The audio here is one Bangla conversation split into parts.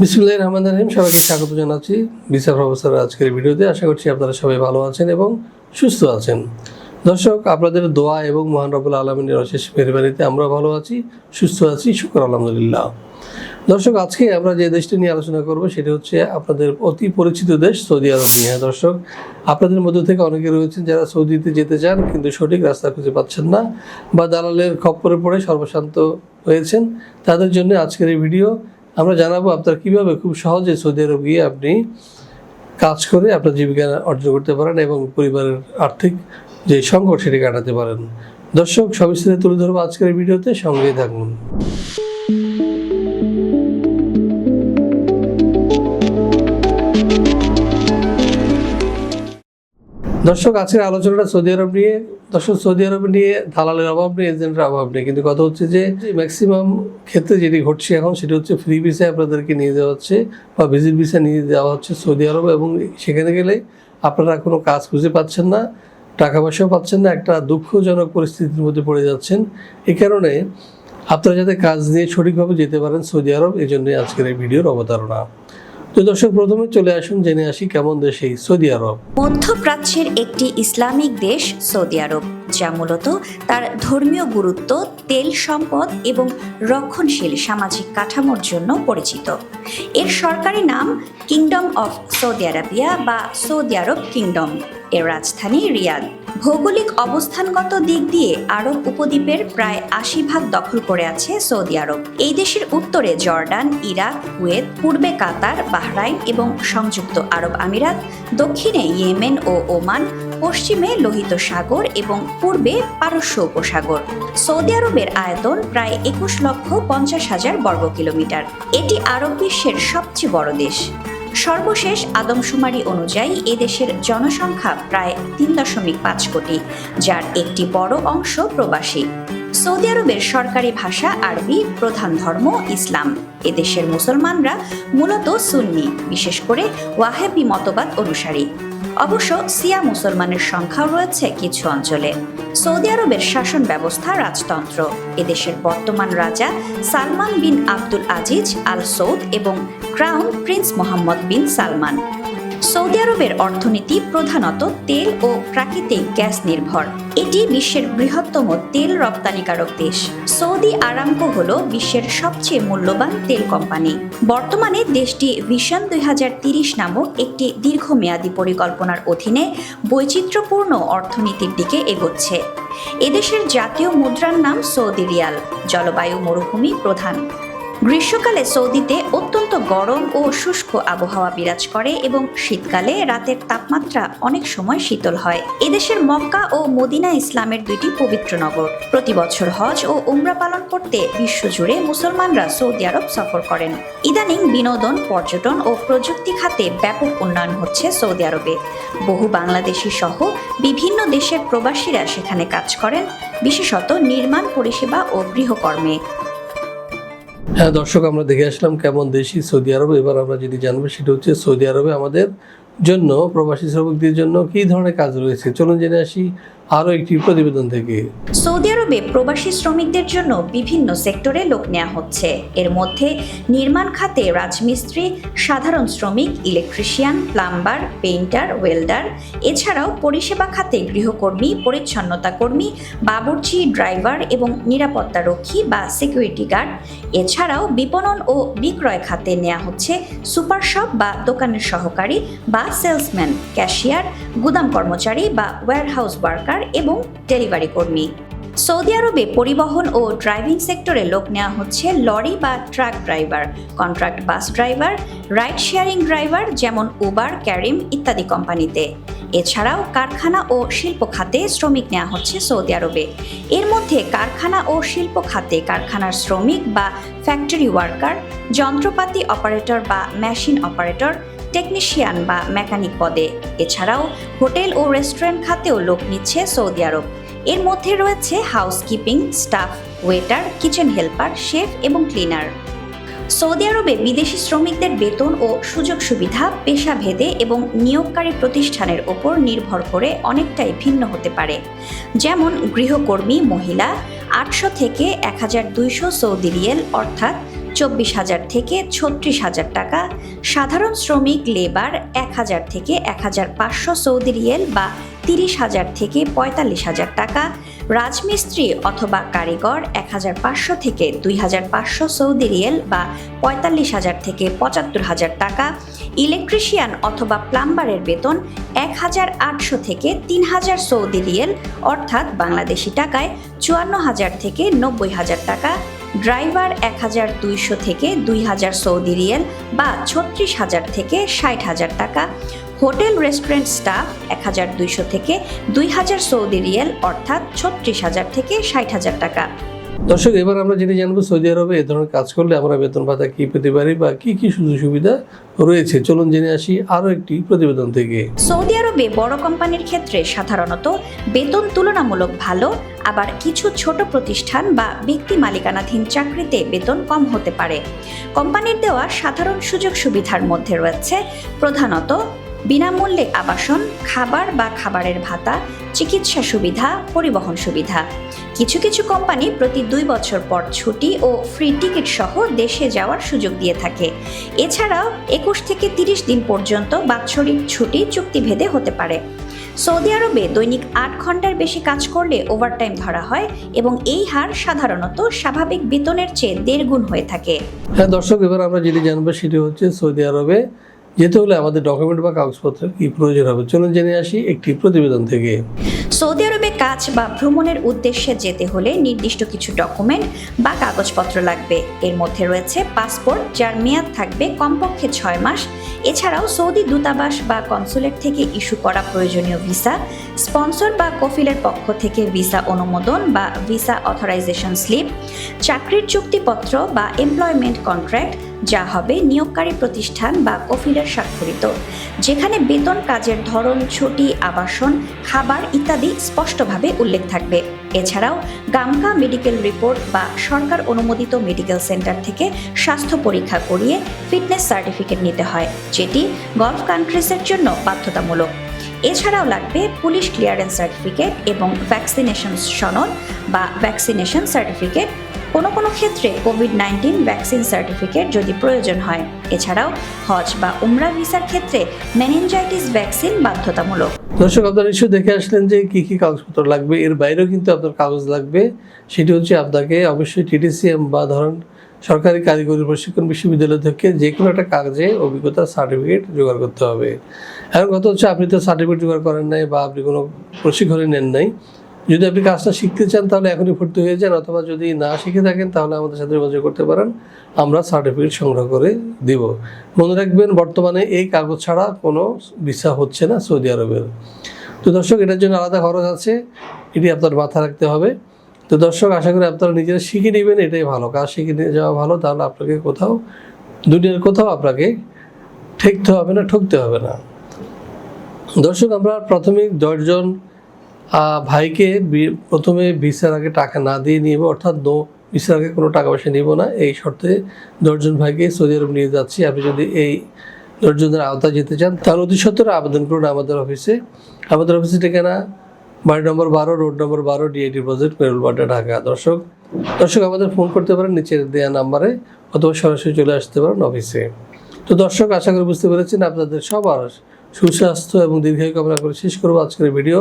বিসমুল্লাহ রহমান রহিম, সবাইকে স্বাগত জানাচ্ছি বিচার প্রফেসর আজকের ভিডিওতে। আশা করছি আপনারা সবাই ভালো আছেন এবং সুস্থ আছেন। দর্শক, আপনাদের দোয়া এবং মহান রবুল আলমিনের অশেষ মেহরবানিতে আমরা ভালো আছি, সুস্থ আছি, শুকর, আলহামদুলিল্লাহ। দর্শক, আজকে আমরা যে দেশটি নিয়ে আলোচনা করব সেটি হচ্ছে আপনাদের অতি পরিচিত দেশ সৌদি আরব নিয়ে। হ্যাঁ দর্শক, আপনাদের মধ্যে থেকে অনেকে রয়েছেন যারা সৌদিতে যেতে চান কিন্তু সঠিক রাস্তা খুঁজে পাচ্ছেন না বা দালালের খপ্পরে পড়ে সর্বশান্ত হয়েছেন। তাদের জন্য আজকের এই ভিডিও আমরা জানাব আপনারা কীভাবে খুব সহজে সৌদি আরব গিয়ে আপনি কাজ করে আপনার জীবিকা অর্জন করতে পারেন এবং পরিবারের আর্থিক যে সংকট সেটি কাটাতে পারেন। দর্শক, সবিস্তারে তুলে ধরবো আজকের ভিডিওতে, সঙ্গেই থাকুন। দর্শক, আজকের আলোচনাটা সৌদি আরব নিয়ে দর্শক সৌদি আরব নিয়ে দালালের অভাব নেই এজেন্টের অভাব নেই। কিন্তু কথা হচ্ছে যে ম্যাক্সিমাম ক্ষেত্রে যেটি ঘটছে এখন সেটি হচ্ছে ফ্রি ভিসায় আপনাদেরকে নিয়ে যাওয়া হচ্ছে বা ভিজিট ভিসা নিয়ে যাওয়া হচ্ছে সৌদি আরব এবং সেখানে গেলে আপনারা কোনো কাজ খুঁজে পাচ্ছেন না টাকা পয়সাও পাচ্ছেন না একটা দুঃখজনক পরিস্থিতির মধ্যে পড়ে যাচ্ছেন। এই কারণে আপনারা যাতে কাজ নিয়ে সঠিকভাবে যেতে পারেন সৌদি আরব এই জন্যই আজকের এই ভিডিওর অবতারণা। তো দর্শক, প্রথমে চলে আসুন, জেনে আসি কেমন দেশ এই সৌদি আরব। মধ্যপ্রাচ্যের একটি ইসলামিক দেশ সৌদি আরব, যা মূলত তার ধর্মীয় গুরুত্ব, তেল সম্পদ এবং রক্ষণশীল সামাজিক কাঠামোর জন্য পরিচিত। এর সরকারি নাম কিংডম অফ সৌদি আরাবিয়া বা সৌদি আরব কিংডম। এর রাজধানী রিয়াদ। ভৌগোলিক অবস্থানগত দিক দিয়ে আরব উপদ্বীপের প্রায় আশি ভাগ দখল করে আছে সৌদি আরব। এই দেশের উত্তরে জর্ডান, ইরাক, কুয়েত, পূর্বে কাতার, বাহরাইন এবং সংযুক্ত আরব আমিরাত, দক্ষিণে ইয়েমেন ও ওমান, পশ্চিমে লোহিত সাগর এবং পূর্বে পারস্য উপসাগর। সৌদি আরবের আয়তন প্রায় একুশ লক্ষ পঞ্চাশ হাজার বর্গ কিলোমিটার এটি আরব বিশ্বের সবচেয়ে বড় দেশ। সর্বশেষ আদমশুমারি অনুযায়ী এদেশের জনসংখ্যা প্রায় তিন দশমিক পাঁচ কোটি, যার একটি বড় অংশ প্রবাসী। সৌদি আরবের সরকারি ভাষা আরবি, প্রধান ধর্ম ইসলাম। এদেশের মুসলমানরা মূলত সুন্নি, বিশেষ করে ওয়াহেবি মতবাদ অনুসারী। অবশ্য সিয়া মুসলমানের সংখ্যাও রয়েছে কিছু অঞ্চলে। সৌদি আরবের শাসন ব্যবস্থা রাজতন্ত্র। এদেশের বর্তমান রাজা সালমান বিন আব্দুল আজিজ আল সৌদ এবং crown prince Mohammed bin Salman. Saudi আরবের অর্থনীতি প্রধানত তেল ও প্রাকৃতিক গ্যাস নির্ভর। এটি বিশ্বের বৃহত্তম তেল রপ্তানিকারক দেশ। সৌদি আরামকো হল বিশ্বের সবচেয়ে মূল্যবান তেল কোম্পানি। বর্তমানে দেশটি ভিশন দুই নামক একটি দীর্ঘমেয়াদী পরিকল্পনার অধীনে বৈচিত্র্যপূর্ণ অর্থনীতির দিকে এগোচ্ছে। এদেশের জাতীয় মুদ্রার নাম সৌদি রিয়াল, জলবায়ু মরুভূমি প্রধান। গ্রীষ্মকালে সৌদিতে অত্যন্ত গরম ও শুষ্ক আবহাওয়া বিরাজ করে এবং শীতকালে রাতের তাপমাত্রা অনেক সময় শীতল হয়। এদেশের মক্কা ও মদিনা ইসলামের দুইটি পবিত্র নগর। প্রতি বছর হজ ও উমরা পালন করতে বিশ্বজুড়ে মুসলমানরা সৌদি আরব সফর করেন। ইদানিং বিনোদন, পর্যটন ও প্রযুক্তি খাতে ব্যাপক উন্নয়ন হচ্ছে সৌদি আরবে। বহু বাংলাদেশি সহ বিভিন্ন দেশের প্রবাসীরা সেখানে কাজ করেন, বিশেষত নির্মাণ, পরিষেবা ও গৃহকর্মে। হ্যাঁ দর্শক, আমরা দেখে আসলাম কেমন দেশি সৌদি আরবে। এবার আমরা যদি জানব সেটা হচ্ছে সৌদি আরবে আমাদের জন্য, প্রবাসী শ্রমিকদের জন্য কী ধরনের কাজ রয়েছে? চলুন জেনে আসি। আরও একটি প্রতিবেদন থেকে। সৌদি আরবে প্রবাসী শ্রমিকদের জন্য বিভিন্ন সেক্টরে লোক নেওয়া হচ্ছে। এর মধ্যে নির্মাণ খাতে রাজমিস্ত্রি, সাধারণ শ্রমিক, ইলেকট্রিশিয়ান, প্লাম্বার, পেইন্টার, ওয়েল্ডার, এছাড়াও পরিষেবা খাতে গৃহকর্মী, পরিচ্ছন্নতা কর্মী, বাবুর্চি, ড্রাইভার এবং নিরাপত্তা রক্ষী বা সিকিউরিটি গার্ড। এছাড়াও বিপণন ও বিক্রয় খাতে নেওয়া হচ্ছে সুপার শপ বা দোকানের সহকারী বা সেলসম্যান, ক্যাশিয়ার গুদাম কর্মচারী বা ওয়্যারহাউস ওয়ার্কার এবং ডেলিভারি কর্মী। সৌদি আরবে পরিবহন ও ড্রাইভিং সেক্টরে লোক নেওয়া হচ্ছে লরি বা truck driver contract bus driver ride sharing driver যেমন উবার ক্যারিম ইত্যাদি কোম্পানিতে। এছাড়াও কারখানা ও শিল্প খাতে শ্রমিক নেওয়া হচ্ছে সৌদি আরবে। এর মধ্যে কারখানা ও শিল্প খাতে কারখানার শ্রমিক বা ফ্যাক্টরি ওয়ার্কার যন্ত্রপাতি অপারেটর বা মেশিন অপারেটর টেকনিশিয়ান বা মেকানিক পদে। এছাড়াও হোটেল ও রেস্টুরেন্ট খাতেও লোক নিচ্ছে সৌদি আরব। এর মধ্যে রয়েছে housekeeping, staff, waiter, kitchen helper, chef এবং ক্লিনার। সৌদি আরবে বিদেশি শ্রমিকদের বেতন ও সুযোগ সুবিধা, পেশাভেদে এবং নিয়োগকারী প্রতিষ্ঠানের ওপর নির্ভর করে অনেকটাই ভিন্ন হতে পারে। যেমন গৃহকর্মী, মহিলা, আটশো থেকে এক হাজার দুইশো সৌদি রিয়েল, অর্থাৎ চব্বিশ হাজার থেকে ছত্রিশ হাজার টাকা, সাধারণ শ্রমিক, লেবার এক হাজার থেকে এক হাজার পাঁচশো সৌদি রিয়েল বা তিরিশ হাজার থেকে পঁয়তাল্লিশ হাজার টাকা, রাজমিস্ত্রি অথবা কারিগর এক হাজার পাঁচশো থেকে দুই হাজার পাঁচশো সৌদি রিয়েল বা পঁয়তাল্লিশ হাজার থেকে পঁচাত্তর হাজার টাকা, ইলেকট্রিশিয়ান অথবা প্লাম্বারের বেতন এক হাজার আটশো থেকে তিন হাজার সৌদি রিয়েল অর্থাৎ বাংলাদেশি টাকায় চুয়ান্ন হাজার থেকে নব্বই হাজার টাকা ড্রাইভার এক হাজার দুইশো থেকে দুই হাজার সৌদি রিয়েল বা ছত্রিশ হাজার থেকে ষাট হাজার টাকা। হোটেল রেস্টুরেন্ট স্টাফ এক হাজার দুইশো থেকে দুই হাজার সৌদি রিয়েল অর্থাৎ ছত্রিশ হাজার থেকে ষাট হাজার টাকা। দর্শক, এবার আমরা যেটা জানব সৌদি আরবে এ ধরনের কাজ করলে আমরা বেতন ভাতা কি পেতে পারি বা কি কি সুযোগ সুবিধা রয়েছে? চলুন জেনে আসি আরও একটি প্রতিবেদন থেকে। সৌদি আরবে বড় কোম্পানির ক্ষেত্রে সাধারণত বেতন তুলনামূলক ভালো, আবার কিছু ছোট প্রতিষ্ঠান বা ব্যক্তি মালিকানাধীন চাকরিতে বেতন কম হতে পারে। কোম্পানির দেওয়া সাধারণ সুযোগ সুবিধার মধ্যে রয়েছে প্রধানত বিনামূল্যে আবাসন, খাবার বা খাবারের ভাতা, চিকিৎসা সুবিধা, পরিবহন সুবিধা। কিছু কিছু কোম্পানি প্রতি দুই বছর পর ছুটি ও ফ্রি টিকিট সহ দেশে যাওয়ার সুযোগ দিয়ে থাকে। এছাড়াও একুশ থেকে তিরিশ দিন পর্যন্ত বাৎসরিক ছুটি চুক্তিভেদে হতে পারে। সৌদি আরবে দৈনিক আট ঘণ্টার বেশি কাজ করলে ওভারটাইম ধরা হয় এবং এই হার সাধারণত স্বাভাবিক বেতনের চেয়ে দেড় গুণ হয়ে থাকে। হ্যাঁ দর্শক, এবার আমরা যেটি জানব সেটি হচ্ছে সৌদি আরবে যেতে হলে আমাদের ডকুমেন্ট বা কাগজপত্রের কি প্রয়োজন হবে? চলুন জেনে আসি একটি প্রতিবেদন থেকে। সৌদি আরবে কাজ বা ভ্রমণের উদ্দেশ্যে যেতে হলে নির্দিষ্ট কিছু ডকুমেন্ট বা কাগজপত্র লাগবে। এর মধ্যে রয়েছে পাসপোর্ট যার মেয়াদ থাকবে কমপক্ষে ছয় মাস। এছাড়াও সৌদি দূতাবাস বা কনসুলেট থেকে ইস্যু করা প্রয়োজনীয় ভিসা স্পন্সর বা কফিলের পক্ষ থেকে ভিসা অনুমোদন বা ভিসা অথরাইজেশন স্লিপ চাকরির চুক্তিপত্র বা এমপ্লয়মেন্ট কন্ট্রাক্ট যা হবে নিয়োগকারী প্রতিষ্ঠান বা কফিলের স্বাক্ষরিত, যেখানে বেতন, কাজের ধরন, ছুটি, আবাসন, খাবার ইত্যাদি স্পষ্টভাবে উল্লেখ থাকবে। এছাড়াও গামকা মেডিকেল রিপোর্ট বা সরকার অনুমোদিত মেডিকেল সেন্টার থেকে স্বাস্থ্য পরীক্ষা করিয়ে ফিটনেস সার্টিফিকেট নিতে হয়, যেটি গলফ কান্ট্রিজের জন্য বাধ্যতামূলক। এছাড়াও লাগবে পুলিশ ক্লিয়ারেন্স সার্টিফিকেট এবং ভ্যাকসিনেশন সনদ বা ভ্যাকসিনেশন সার্টিফিকেট। কোনো কোনো ক্ষেত্রে কোভিড নাইন্টিন ভ্যাকসিন সার্টিফিকেট যদি প্রয়োজন হয়। এছাড়াও হজ বা উমরা ভিসার ক্ষেত্রে মেনিনজাইটিস ভ্যাকসিন বাধ্যতামূলক। দর্শক, আপনারা ইস্যু দেখে আসলেন যে কি কী কাগজপত্র লাগবে। এর বাইরেও কিন্তু আপনার কাগজ লাগবে। সেটি হচ্ছে আপনাকে অবশ্যই টিটিসিএম বা ধরেন সরকারি কারিগরি প্রশিক্ষণ বিশ্ববিদ্যালয় থেকে যে কোনো একটা কাগজে অভিজ্ঞতার সার্টিফিকেট জোগাড় করতে হবে। এখন কথা হচ্ছে, আপনি তো সার্টিফিকেট জোগাড় করেন নাই বা আপনি কোনো প্রশিক্ষণে নেন নাই। যদি আপনি কাজটা শিখতে চান, তাহলে এখনই ভর্তি হয়ে যান, অথবা যদি না শিখে থাকেন, তাহলে আমাদের সাথে যোগাযোগ করতে পারেন। আমরা সার্টিফিকেট সংগ্রহ করে দিব। মনে রাখবেন, বর্তমানে এই কাগজ ছাড়া কোনো ভিসা হচ্ছে না সৌদি আরবের। তো দর্শক, এটার জন্য আলাদা খরচ আছে, এটি আপনার মাথা রাখতে হবে। তো দর্শক, আশা করি আপনারা নিজেরা শিখে নেবেন, এটাই ভালো। কাজ শিখে নিয়ে যাওয়া ভালো, তাহলে আপনাকে কোথাও, দুনিয়ার কোথাও আপনাকে ঠেকতে হবে না, ঠকতে হবে না। দর্শক, আমরা প্রাথমিক দশজন ভাইকে প্রথমে ভিসার আগে টাকা না দিয়ে নিব অর্থাৎ নো ভিসার আগে কোনো টাকা পয়সা নিব না, এই শর্তে দশজন ভাইকে সৌদি আরব নিয়ে যাচ্ছি। আপনি যদি এই দশজনের আওতায় যেতে চান, তাহলে অতি সত্তর আবেদন করুন আমাদের অফিসে। আমাদের অফিসে ঠিকানা বাড়ি নম্বর বারো, রোড নম্বর বারো ডিআই ডিপোজিট মেরুলবাড্ডা ঢাকা। দর্শক দর্শক, আমাদের ফোন করতে পারেন নিচের দেওয়া নাম্বারে অথবা সরাসরি চলে আসতে পারেন অফিসে। তো দর্শক, আশা করি বুঝতে পেরেছেন, আপনাদের সবার সুস্বাস্থ্য এবং দীর্ঘায়ু কামনা করে শেষ করব আজকের ভিডিও।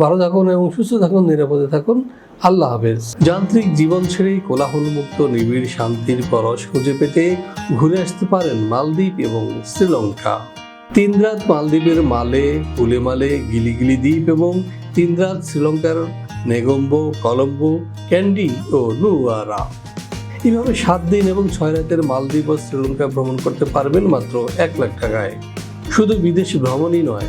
ভালো থাকুন এবং সুস্থ থাকুন, নিরাপদে থাকুন। আল্লাহ হাফেজ। যান্ত্রিক জীবন ছেড়ে কোলাহলমুক্ত, নিবিড় শান্তির পরশ খুঁজে পেতে ঘুরে আসতে পারেন মালদ্বীপ এবং শ্রীলঙ্কা। তিন রাত মালদ্বীপের মালে উলেমালে গিলিগিলি দ্বীপ এবং তিন রাত শ্রীলঙ্কার নেগম্বো, কলম্বো, ক্যান্ডি ও নুয়ারা এইভাবে সাত দিন এবং ছয় রাতের মালদ্বীপ ও শ্রীলঙ্কা ভ্রমণ করতে পারবেন মাত্র এক লাখ টাকায়। শুধু বিদেশি ভ্রমণই নয়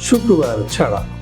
শুক্রবার ছাড়া।